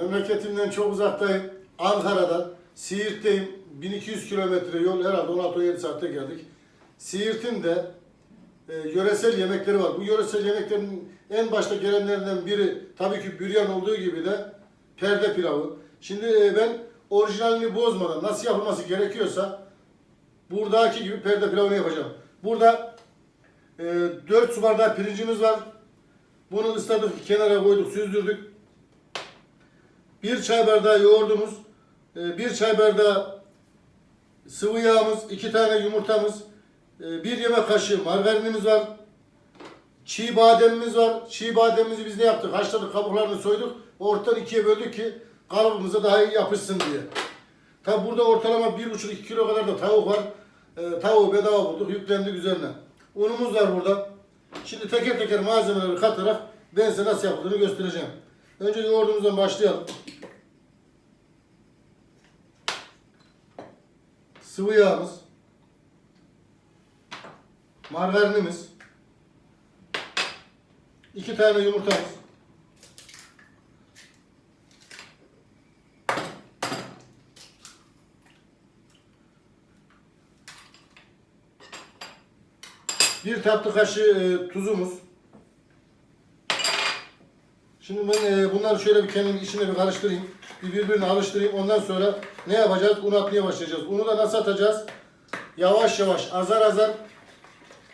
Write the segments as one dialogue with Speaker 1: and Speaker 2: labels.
Speaker 1: Memleketimden çok uzaktayım. Ankara'dan. Siirt'teyim. 1200 kilometre yol herhalde 16-17 saatte geldik. Siirt'in de e, yöresel yemekleri var. Bu yöresel yemeklerin en başta gelenlerinden biri tabii ki büryan olduğu gibi de perde pilavı. Şimdi e, ben orijinalini bozmadan nasıl yapılması gerekiyorsa buradaki gibi perde pilavını yapacağım. Burada e, 4 su bardağı pirincimiz var. Bunu ısladık, kenara koyduk, süzdürdük. Bir çay bardağı yoğurdumuz, e, bir çay bardağı sıvı yağımız, iki tane yumurtamız, e, bir yemek kaşığı margarinimiz var. Çiğ bademimiz var. Çiğ bademimizi biz ne yaptık? Haşladık, kabuklarını soyduk. Ortadan ikiye böldük ki kalıbımıza daha iyi yapışsın diye. Tabi burada ortalama 1,5-2 kilo kadar da tavuk var. E, tavuğu bedava bulduk, yüklendik üzerine. Unumuz var burada. Şimdi teker teker malzemeleri katarak ben size nasıl yapıldığını göstereceğim. Önce yoğurdumuzdan başlayalım. Sıvı yağımız. Margarinimiz. iki tane yumurtamız. Bir tatlı kaşığı e, tuzumuz. Şimdi ben e, bunları şöyle bir kendim içine bir karıştırayım. Bir birbirine alıştırayım. Ondan sonra ne yapacağız? Un atmaya başlayacağız. Unu da nasıl atacağız? Yavaş yavaş, azar azar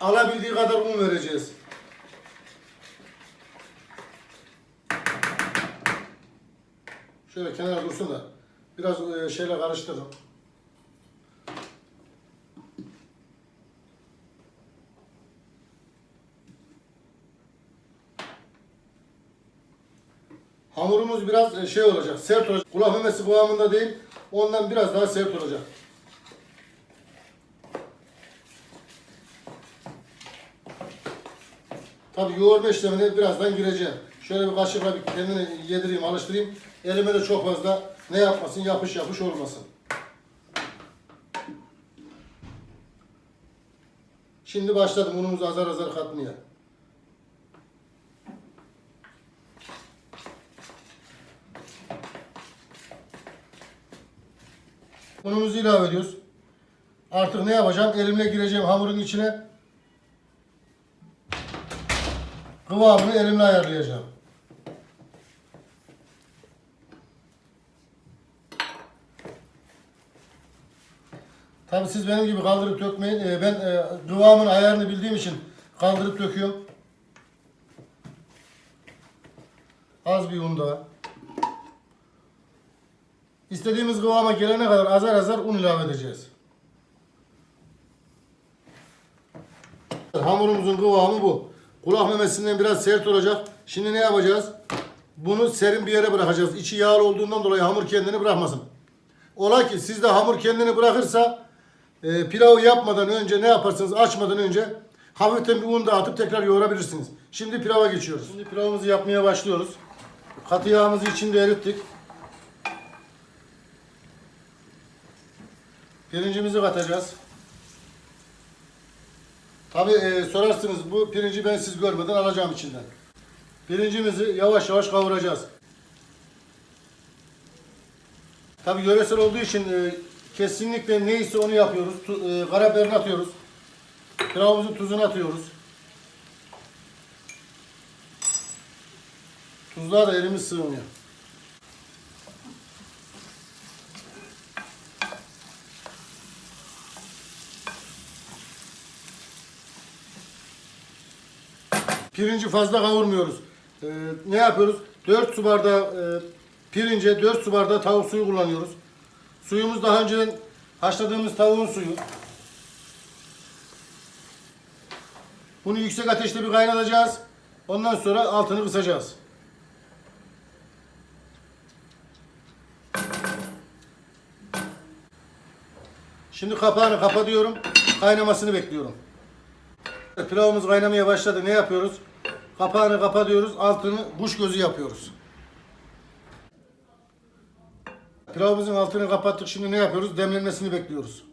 Speaker 1: alabildiği kadar un vereceğiz. Şöyle kenara dursun da biraz e, şeyle karıştırın. Hamurumuz biraz e, şey olacak, sert olacak. Kulak memesi kıvamında değil, ondan biraz daha sert olacak. Tabii yoğurma işlemine birazdan gireceğim. Şöyle bir kaşıkla bir kendini yedireyim, alıştırayım. Elime de çok fazla ne yapmasın, yapış yapış olmasın. Şimdi başladım unumuzu azar azar katmaya. Unumuzu ilave ediyoruz. Artık ne yapacağım? Elimle gireceğim hamurun içine. Kıvamını elimle ayarlayacağım. Tabii siz benim gibi kaldırıp dökmeyin. Ee, Ben e, kıvamın ayarını bildiğim için kaldırıp döküyorum. Az bir un daha. İstediğimiz kıvama gelene kadar azar azar un ilave edeceğiz. Hamurumuzun kıvamı bu. Kulak memesinden biraz sert olacak. Şimdi ne yapacağız? Bunu serin bir yere bırakacağız. İçi yağlı olduğundan dolayı hamur kendini bırakmasın. Ola ki sizde hamur kendini bırakırsa e, pilavı yapmadan önce ne yaparsınız? Açmadan önce hafiften bir un da atıp tekrar yoğurabilirsiniz. Şimdi pilava geçiyoruz. Şimdi pilavımızı yapmaya başlıyoruz. Katı yağımızı içinde erittik. Pirincimizi katacağız. Tabi sorarsınız bu pirinci ben siz görmeden alacağım içinden. Pirincimizi yavaş yavaş kavuracağız. Tabi yöresel olduğu için e, kesinlikle neyse onu yapıyoruz. Tu, e, karabiberini atıyoruz. Pilavımızın tuzunu atıyoruz. Tuzluğa da elimiz sığmıyor. Pirinci fazla kavurmuyoruz. Ee, ne yapıyoruz? 4 su bardağı e, pirince 4 su bardağı tavuk suyu kullanıyoruz. Suyumuz daha önceden haşladığımız tavuğun suyu. Bunu yüksek ateşte bir kaynatacağız. Ondan sonra altını kısacağız. Şimdi kapağını kapatıyorum. Kaynamasını bekliyorum. Pilavımız kaynamaya başladı. Ne yapıyoruz? Kapağını kapatıyoruz. Altını kuş gözü yapıyoruz. Pilavımızın altını kapattık. Şimdi ne yapıyoruz? Demlenmesini bekliyoruz.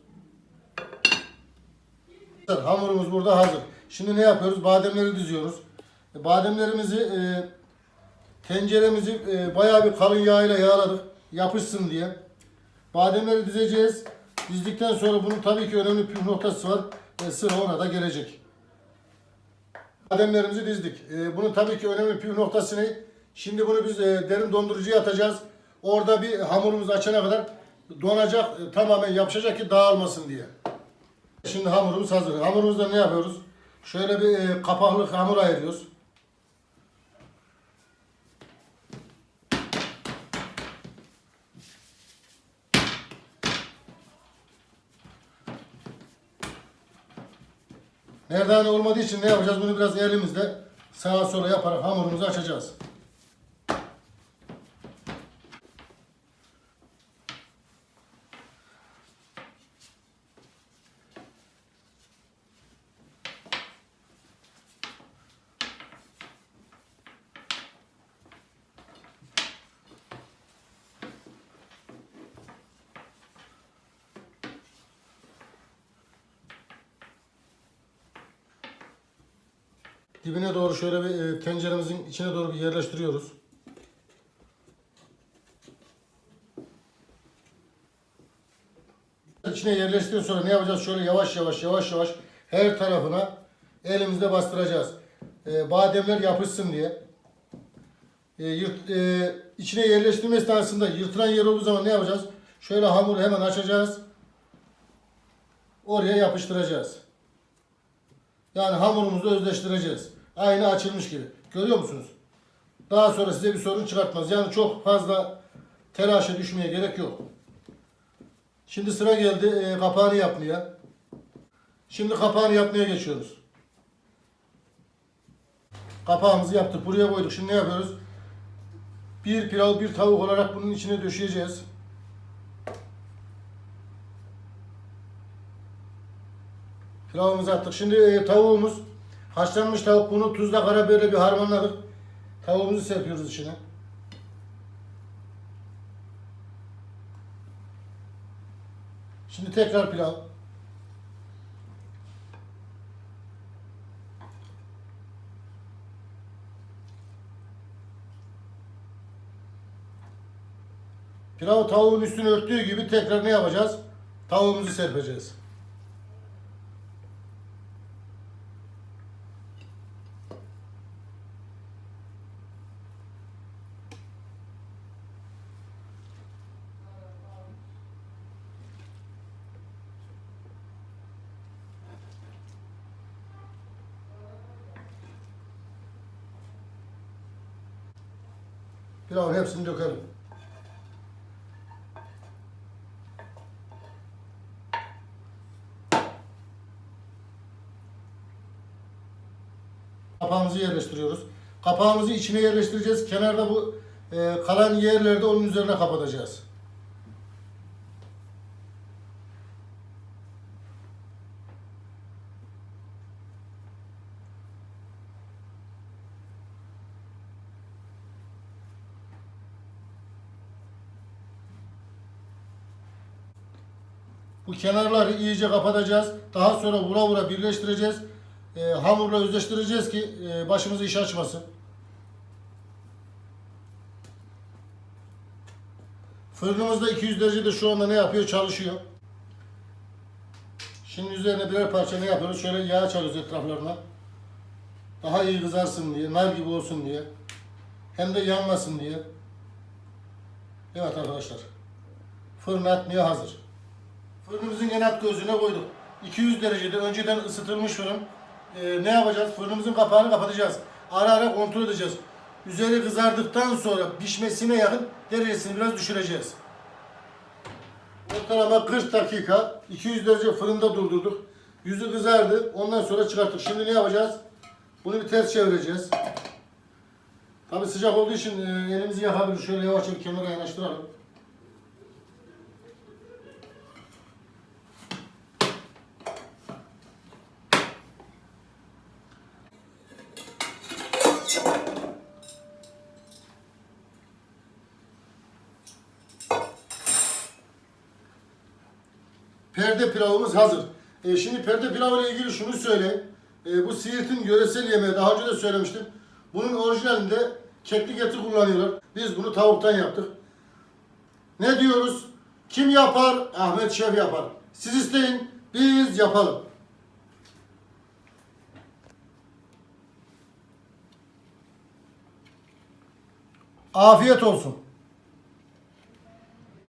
Speaker 1: Hamurumuz burada hazır. Şimdi ne yapıyoruz? Bademleri diziyoruz. E, Bademlerimizi e, Tenceremizi e, bayağı bir kalın yağ ile yağladık. Yapışsın diye. Bademleri dizeceğiz. Dizdikten sonra bunun tabii ki önemli püf noktası var. E, sıra ona da gelecek. Bademlerimizi dizdik. E, bunun tabii ki önemli püf noktası ne? Şimdi bunu biz e, derin dondurucuya atacağız. Orada bir hamurumuz açana kadar donacak, e, tamamen yapışacak ki dağılmasın diye. Şimdi hamurumuz hazır. Hamurumuzda ne yapıyoruz? Şöyle bir e, kapaklı hamur ayırıyoruz. Merdane olmadığı için ne yapacağız? Bunu biraz elimizle sağa sola yaparak hamurumuzu açacağız. Dibine doğru şöyle bir e, tenceremizin içine doğru bir yerleştiriyoruz. İçine yerleştirdikten sonra ne yapacağız? Şöyle yavaş yavaş yavaş yavaş her tarafına elimizle bastıracağız. E, bademler yapışsın diye. E, yırt, e, içine yerleştirme esnasında yırtılan yer olduğu zaman ne yapacağız? Şöyle hamuru hemen açacağız. Oraya yapıştıracağız. Yani hamurumuzu özleştireceğiz. Aynı açılmış gibi. Görüyor musunuz? Daha sonra size bir sorun çıkartmaz. Yani çok fazla telaşa düşmeye gerek yok. Şimdi sıra geldi e, kapağını yapmaya. Şimdi kapağını yapmaya geçiyoruz. Kapağımızı yaptık. Buraya koyduk. Şimdi ne yapıyoruz? Bir pilav, bir tavuk olarak bunun içine döşeyeceğiz. Pilavımızı attık. Şimdi e, tavuğumuz haşlanmış tavuk. Bunu tuzla karabiberle bir harmanladık. Tavuğumuzu serpiyoruz içine. Şimdi tekrar pilav. Pilavı tavuğun üstünü örttüğü gibi tekrar ne yapacağız? Tavuğumuzu serpeceğiz. Pilavın hepsini dökelim. Kapağımızı yerleştiriyoruz. Kapağımızı içine yerleştireceğiz. Kenarda bu e, kalan yerlerde onun üzerine kapatacağız. Bu kenarları iyice kapatacağız. Daha sonra vura vura birleştireceğiz. E, hamurla özleştireceğiz ki e, başımızı iş açmasın. Fırınımızda 200 derecede şu anda ne yapıyor? Çalışıyor. Şimdi üzerine birer parça ne yapıyoruz? Şöyle yağ çalıyoruz etraflarına. Daha iyi kızarsın diye, nar gibi olsun diye. Hem de yanmasın diye. Evet arkadaşlar. Fırına atmaya hazır. Fırınımızın en alt gözüne koyduk. 200 derecede önceden ısıtılmış fırın. Ee, ne yapacağız? Fırınımızın kapağını kapatacağız. Ara ara kontrol edeceğiz. Üzeri kızardıktan sonra pişmesine yakın derecesini biraz düşüreceğiz. Ortalama 40 dakika 200 derece fırında durdurduk. Yüzü kızardı. Ondan sonra çıkarttık. Şimdi ne yapacağız? Bunu bir ters çevireceğiz. Tabi sıcak olduğu için e, elimizi yakabilir. Şöyle yavaşça bir kenara yanaştıralım. perde pilavımız hazır. E, şimdi perde pilavı ile ilgili şunu söyleyeyim. E, bu Siirt'in yöresel yemeği daha önce de söylemiştim. Bunun orijinalinde keklik eti kullanıyorlar. Biz bunu tavuktan yaptık. Ne diyoruz? Kim yapar? Ahmet Şef yapar. Siz isteyin, biz yapalım. Afiyet olsun.